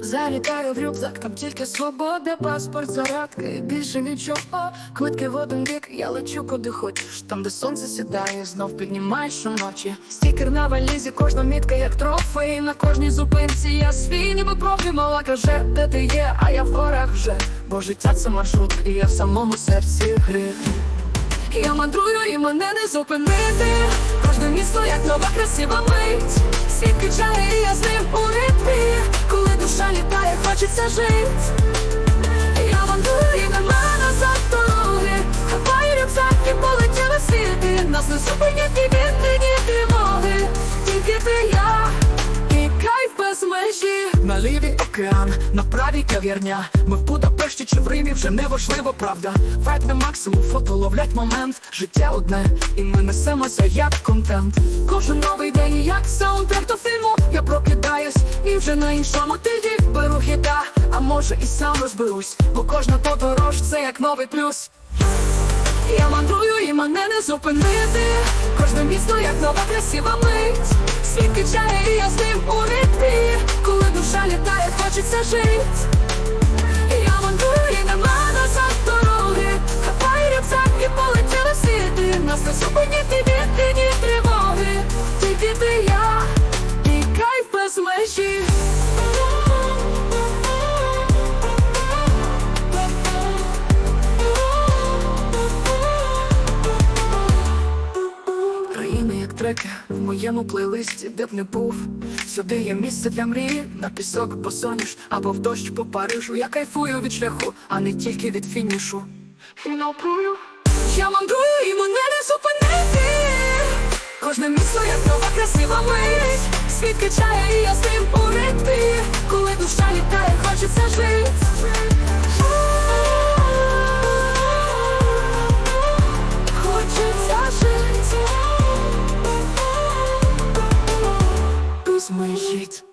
Залітаю в рюкзак, там тільки свобода, паспорт, зарядки, більше нічого. Квитки в один бік, я лечу куди хочеш. Там, де сонце сідає, знов піднімаєш щоночі. Стікер на валізі, кожна мітка, як трофей. На кожній зупинці я свій, ніби профі мала каже, де ти є, а я в горах вже. Бо життя це маршрут, і я в самому серці гри. Я мандрую і мене не зупинити Кожне місто, як нова красива мить Світ качає, і я з ним у ритмі хочеться жить. Я вандую нема назад дороги Хапаю рюкзак і полетіли світи. Нас не океан, на правій кав'ярня. Ми в Будапешті чи в Римі вже не важливо, правда. Вайб на максимум, фото ловлять момент. Життя одне, і ми несемося як контент. Кожен новий день, як саундтрек до фільму. Я прокидаюсь і вже на іншому тижні беру хіта. А може і сам розберусь, бо кожна подорож це як новий плюс. Я мандрую і мене не зупинити. Кожне місто, як нова красива мить. Світ качає, і я з ним у Коли літає, хочеться жить. Я мандрую і нема назад дороги. Хапай рюкзак і полетіли світи Нас не зупинять треки в моєму плейлисті, де б не був. Сюди є місце для мрії, на пісок посоніш або в дощ по Парижу. Я кайфую від шляху, а не тільки від фінішу. Напрую, я мандрую і мене не зупинити. Кожне місто, як нова красива мить. Світ качає, і я з ним у ритмі. Безмежіть